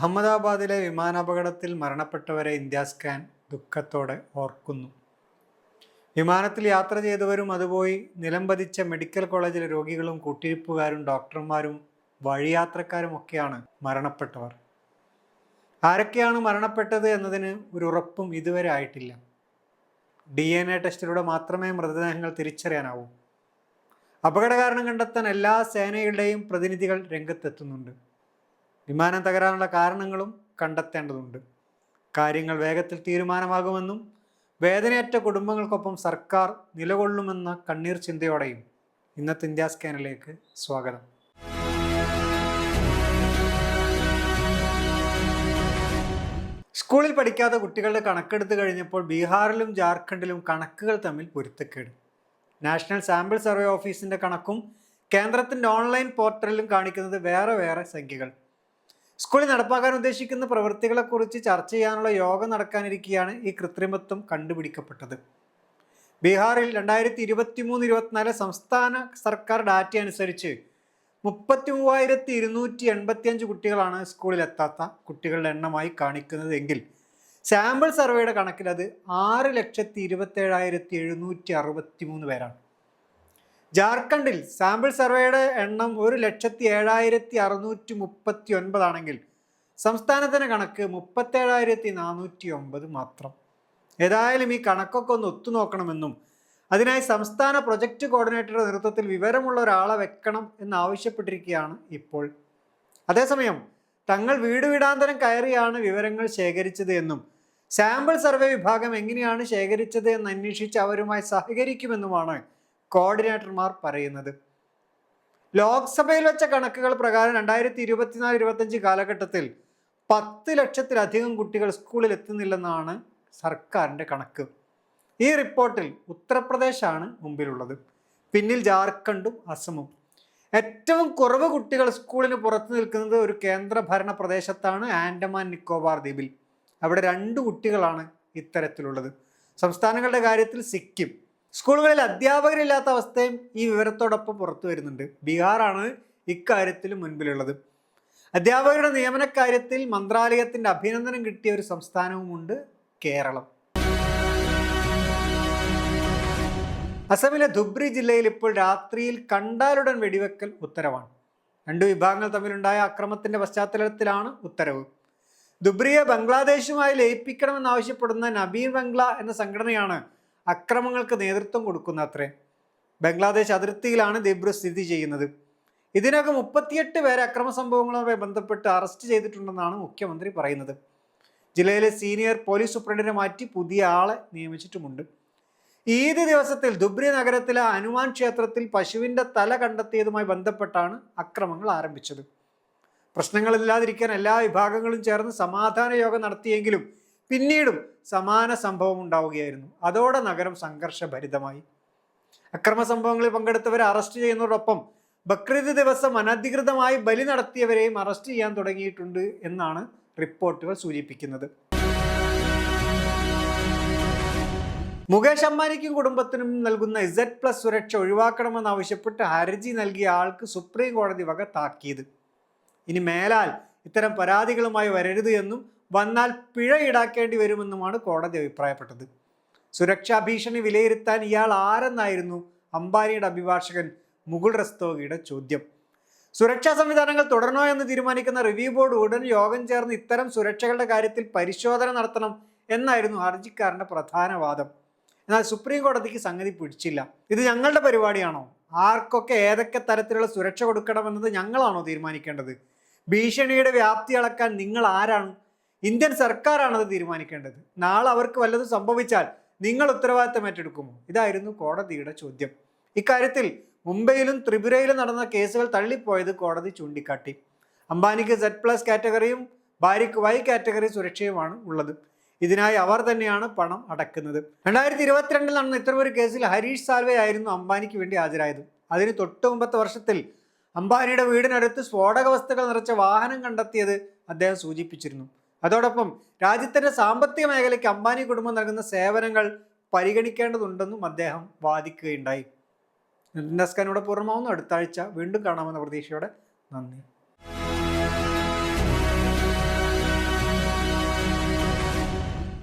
അഹമ്മദാബാദിലെ വിമാനാപകടത്തിൽ മരണപ്പെട്ടവരെ India scan ദുഃഖത്തോടെ ഓർക്കുന്നു. വിമാനത്തിൽ യാത്ര ചെയ്തവരും അതുപോയി നിലംപതിച്ച മെഡിക്കൽ കോളേജിലെ രോഗികളും കൂട്ടിരിപ്പുകാരും ഡോക്ടർമാരും വഴിയാത്രക്കാരും ഒക്കെയാണ് മരണപ്പെട്ടവർ. ആരൊക്കെയാണ് മരണപ്പെട്ടത് എന്നതിന് ഒരു ഉറപ്പും ഇതുവരെ ആയിട്ടില്ല. ഡി എൻ എ ടെസ്റ്റിലൂടെ മാത്രമേ മൃതദേഹങ്ങൾ തിരിച്ചറിയാനാവൂ. അപകടകാരണം കണ്ടെത്താൻ എല്ലാ സേനയുടെയും പ്രതിനിധികൾ രംഗത്തെത്തുന്നുണ്ട്. വിമാനം തകരാനുള്ള കാരണങ്ങളും കണ്ടെത്തേണ്ടതുണ്ട്. കാര്യങ്ങൾ വേഗത്തിൽ തീരുമാനമാകുമെന്നും വേദനയേറ്റ കുടുംബങ്ങൾക്കൊപ്പം സർക്കാർ നിലകൊള്ളുമെന്ന കണ്ണീർ ചിന്തയോടെയും ഇന്നത്തെ ഇന്ത്യ സ്കാനിലേക്ക് സ്വാഗതം. സ്കൂളിൽ പഠിക്കാത്ത കുട്ടികളുടെ കണക്കെടുത്ത് കഴിഞ്ഞപ്പോൾ ബീഹാറിലും ജാർഖണ്ഡിലും കണക്കുകൾ തമ്മിൽ പൊരുത്തക്കേട്. നാഷണൽ സാമ്പിൾ സർവേ ഓഫീസിന്റെ കണക്കും കേന്ദ്രത്തിന്റെ ഓൺലൈൻ പോർട്ടലിലും കാണിക്കുന്നത് വേറെ വേറെ സംഖ്യകൾ. സ്കൂളിൽ നടപ്പാക്കാൻ ഉദ്ദേശിക്കുന്ന പ്രവൃത്തികളെക്കുറിച്ച് ചർച്ച ചെയ്യാനുള്ള യോഗം നടക്കാനിരിക്കെയാണ് ഈ കൃത്രിമത്വം കണ്ടുപിടിക്കപ്പെട്ടത്. ബീഹാറിൽ രണ്ടായിരത്തി ഇരുപത്തി മൂന്ന് ഇരുപത്തിനാല് സംസ്ഥാന സർക്കാർ ഡാറ്റ അനുസരിച്ച് മുപ്പത്തി മൂവായിരത്തി ഇരുന്നൂറ്റി എൺപത്തിയഞ്ച് കുട്ടികളാണ് സ്കൂളിൽ എത്താത്ത കുട്ടികളുടെ എണ്ണമായി കാണിക്കുന്നത് എങ്കിൽ സാമ്പിൾ സർവേയുടെ കണക്കിൽ അത് ആറ് ലക്ഷത്തി ഇരുപത്തേഴായിരത്തി എഴുന്നൂറ്റി അറുപത്തി മൂന്ന് പേരാണ്. ജാർഖണ്ഡിൽ സാമ്പിൾ സർവേയുടെ എണ്ണം ഒരു ലക്ഷത്തി ഏഴായിരത്തി അറുന്നൂറ്റി മുപ്പത്തി ഒൻപതാണെങ്കിൽ സംസ്ഥാനത്തിന് കണക്ക് മുപ്പത്തേഴായിരത്തി നാനൂറ്റി ഒമ്പത് മാത്രം. ഏതായാലും ഈ കണക്കൊക്കെ ഒന്ന് ഒത്തുനോക്കണമെന്നും അതിനായി സംസ്ഥാന പ്രൊജക്ട് കോർഡിനേറ്ററുടെ നേതൃത്വത്തിൽ വിവരമുള്ള ഒരാളെ വെക്കണം എന്നാവശ്യപ്പെട്ടിരിക്കുകയാണ് ഇപ്പോൾ. അതേസമയം തങ്ങൾ വീട് വീടാന്തരം കയറിയാണ് വിവരങ്ങൾ ശേഖരിച്ചത് എന്നും സാമ്പിൾ സർവേ വിഭാഗം എങ്ങനെയാണ് ശേഖരിച്ചത് എന്ന് അന്വേഷിച്ച് അവരുമായി സഹകരിക്കുമെന്നുമാണ് കോർഡിനേറ്റർമാർ പറയുന്നത്. ലോക്സഭയിൽ വെച്ച കണക്കുകൾ പ്രകാരം രണ്ടായിരത്തി ഇരുപത്തിനാല് ഇരുപത്തഞ്ച് കാലഘട്ടത്തിൽ പത്ത് ലക്ഷത്തിലധികം കുട്ടികൾ സ്കൂളിൽ എത്തുന്നില്ലെന്നാണ് സർക്കാരിന്റെ കണക്ക്. ഈ റിപ്പോർട്ടിൽ ഉത്തർപ്രദേശാണ് മുമ്പിലുള്ളത്. പിന്നിൽ ജാർഖണ്ഡും അസമും. ഏറ്റവും കുറവ് കുട്ടികൾ സ്കൂളിന് പുറത്തു നിൽക്കുന്നത് ഒരു കേന്ദ്രഭരണ പ്രദേശത്താണ് ആൻഡമാൻ നിക്കോബാർ ദ്വീപിൽ. അവിടെ രണ്ട് കുട്ടികളാണ് ഇത്തരത്തിലുള്ളത്. സംസ്ഥാനങ്ങളുടെ കാര്യത്തിൽ സിക്കിം സ്കൂളുകളിൽ അധ്യാപകരില്ലാത്ത അവസ്ഥയും ഈ വിവരത്തോടൊപ്പം പുറത്തു വരുന്നുണ്ട്. ബീഹാറാണ് ഇക്കാര്യത്തിൽ മുൻപിലുള്ളത്. അധ്യാപകരുടെ നിയമനക്കാര്യത്തിൽ മന്ത്രാലയത്തിന്റെ അഭിനന്ദനം കിട്ടിയ ഒരു സംസ്ഥാനവുമുണ്ട് കേരളം. അസമിലെ ധുബ്രി ജില്ലയിൽ ഇപ്പോൾ രാത്രിയിൽ കണ്ടാലുടൻ വെടിവെക്കൽ ഉത്തരവാണ്. രണ്ട് വിഭാഗങ്ങൾ തമ്മിലുണ്ടായ അക്രമത്തിന്റെ പശ്ചാത്തലത്തിലാണ് ഉത്തരവ്. ദുബ്രിയെ ബംഗ്ലാദേശുമായി ലയിപ്പിക്കണമെന്നാവശ്യപ്പെടുന്ന നബീർ ബംഗ്ല എന്ന സംഘടനയാണ് അക്രമങ്ങൾക്ക് നേതൃത്വം കൊടുക്കുന്ന അത്രേ ബംഗ്ലാദേശ് അതിർത്തിയിലാണ് ദിബ്രു സ്ഥിതി ചെയ്യുന്നത്. ഇതിനകം മുപ്പത്തിയെട്ട് പേരെ അക്രമ സംഭവങ്ങളുമായി ബന്ധപ്പെട്ട് അറസ്റ്റ് ചെയ്തിട്ടുണ്ടെന്നാണ് മുഖ്യമന്ത്രി പറയുന്നത്. ജില്ലയിലെ സീനിയർ പോലീസ് സൂപ്രണ്ടിനെ മാറ്റി പുതിയ ആളെ നിയമിച്ചിട്ടുമുണ്ട്. ഈദ് ദിവസത്തിൽ ദുബ്രി നഗരത്തിലെ ഹനുമാൻ ക്ഷേത്രത്തിൽ പശുവിന്റെ തല കണ്ടെത്തിയതുമായി ബന്ധപ്പെട്ടാണ് അക്രമങ്ങൾ ആരംഭിച്ചത്. പ്രശ്നങ്ങളില്ലാതിരിക്കാൻ എല്ലാ വിഭാഗങ്ങളും ചേർന്ന് സമാധാന യോഗം നടത്തിയെങ്കിലും പിന്നീടും സമാന സംഭവം ഉണ്ടാവുകയായിരുന്നു. അതോടെ നഗരം സംഘർഷഭരിതമായി. അക്രമ സംഭവങ്ങളിൽ പങ്കെടുത്തവരെ അറസ്റ്റ് ചെയ്യുന്നതോടൊപ്പം ബക്രീദ് ദിവസം അനധികൃതമായി ബലി നടത്തിയവരെയും അറസ്റ്റ് ചെയ്യാൻ തുടങ്ങിയിട്ടുണ്ട് എന്നാണ് റിപ്പോർട്ടുകൾ സൂചിപ്പിക്കുന്നത്. മുകേഷ് അംബാനിക്കും കുടുംബത്തിനും നൽകുന്ന ഇസഡ് പ്ലസ് സുരക്ഷ ഒഴിവാക്കണമെന്നാവശ്യപ്പെട്ട് ഹർജി നൽകിയ ആൾക്ക് സുപ്രീം കോടതി വക താക്കീത്. ഇനി മേലാൽ ഇത്തരം പരാതികളുമായി വരരുത് എന്നും വന്നാൽ പിഴ ഈടാക്കേണ്ടി വരുമെന്നുമാണ് കോടതി അഭിപ്രായപ്പെട്ടത്. സുരക്ഷാ ഭീഷണി വിലയിരുത്താൻ ഇയാൾ ആരെന്നായിരുന്നു അംബാനിയുടെ അഭിഭാഷകൻ മുകുൾ റസ്തോഗിയുടെ ചോദ്യം. സുരക്ഷാ സംവിധാനങ്ങൾ തുടരണോ എന്ന് തീരുമാനിക്കുന്ന റിവ്യൂ ബോർഡ് ഉടൻ യോഗം ചേർന്ന് ഇത്തരം സുരക്ഷകളുടെ കാര്യത്തിൽ പരിശോധന നടത്തണം എന്നായിരുന്നു ഹർജിക്കാരന്റെ പ്രധാന വാദം. എന്നാൽ സുപ്രീം കോടതിക്ക് സംഗതി പിടിച്ചില്ല. ഇത് ഞങ്ങളുടെ പരിപാടിയാണോ? ആർക്കൊക്കെ ഏതൊക്കെ തരത്തിലുള്ള സുരക്ഷ കൊടുക്കണമെന്നത് ഞങ്ങളാണോ തീരുമാനിക്കേണ്ടത്? ഭീഷണിയുടെ വ്യാപ്തി അളക്കാൻ നിങ്ങൾ ആരാണ് ഇന്ത്യൻ സർക്കാരാണത് തീരുമാനിക്കേണ്ടത്. നാളെ അവർക്ക് വല്ലതും സംഭവിച്ചാൽ നിങ്ങൾ ഉത്തരവാദിത്തം ഏറ്റെടുക്കുമോ? ഇതായിരുന്നു കോടതിയുടെ ചോദ്യം. ഇക്കാര്യത്തിൽ മുംബൈയിലും ത്രിപുരയിലും നടന്ന കേസുകൾ തള്ളിപ്പോയത് കോടതി ചൂണ്ടിക്കാട്ടി. അംബാനിക്ക് സെഡ് പ്ലസ് കാറ്റഗറിയും ഭാര്യയ്ക്ക് വൈ കാറ്റഗറി സുരക്ഷയുമാണ് ഉള്ളത്. ഇതിനായി അവർ തന്നെയാണ് പണം അടക്കുന്നത്. രണ്ടായിരത്തി ഇരുപത്തിരണ്ടിൽ നടന്ന ഇത്തരമൊരു കേസിൽ ഹരീഷ് സാൽവെ ആയിരുന്നു അംബാനിക്ക് വേണ്ടി ഹാജരായത്. അതിന് തൊട്ട് മുമ്പത്തെ വർഷത്തിൽ അംബാനിയുടെ വീടിനടുത്ത് സ്ഫോടക വസ്തുക്കൾ നിറച്ച വാഹനം കണ്ടെത്തിയത് അദ്ദേഹം സൂചിപ്പിച്ചിരുന്നു. അതോടൊപ്പം രാജ്യത്തിന്റെ സാമ്പത്തിക മേഖലയ്ക്ക് അംബാനി കുടുംബം നൽകുന്ന സേവനങ്ങൾ പരിഗണിക്കേണ്ടതുണ്ടെന്നും അദ്ദേഹം വാദിക്കുകയുണ്ടായി. ഡെസ്കാനിവിടെ പൂർണമാവുന്നു. അടുത്ത ആഴ്ച വീണ്ടും കാണാമെന്ന പ്രതീക്ഷയോടെ നന്ദി.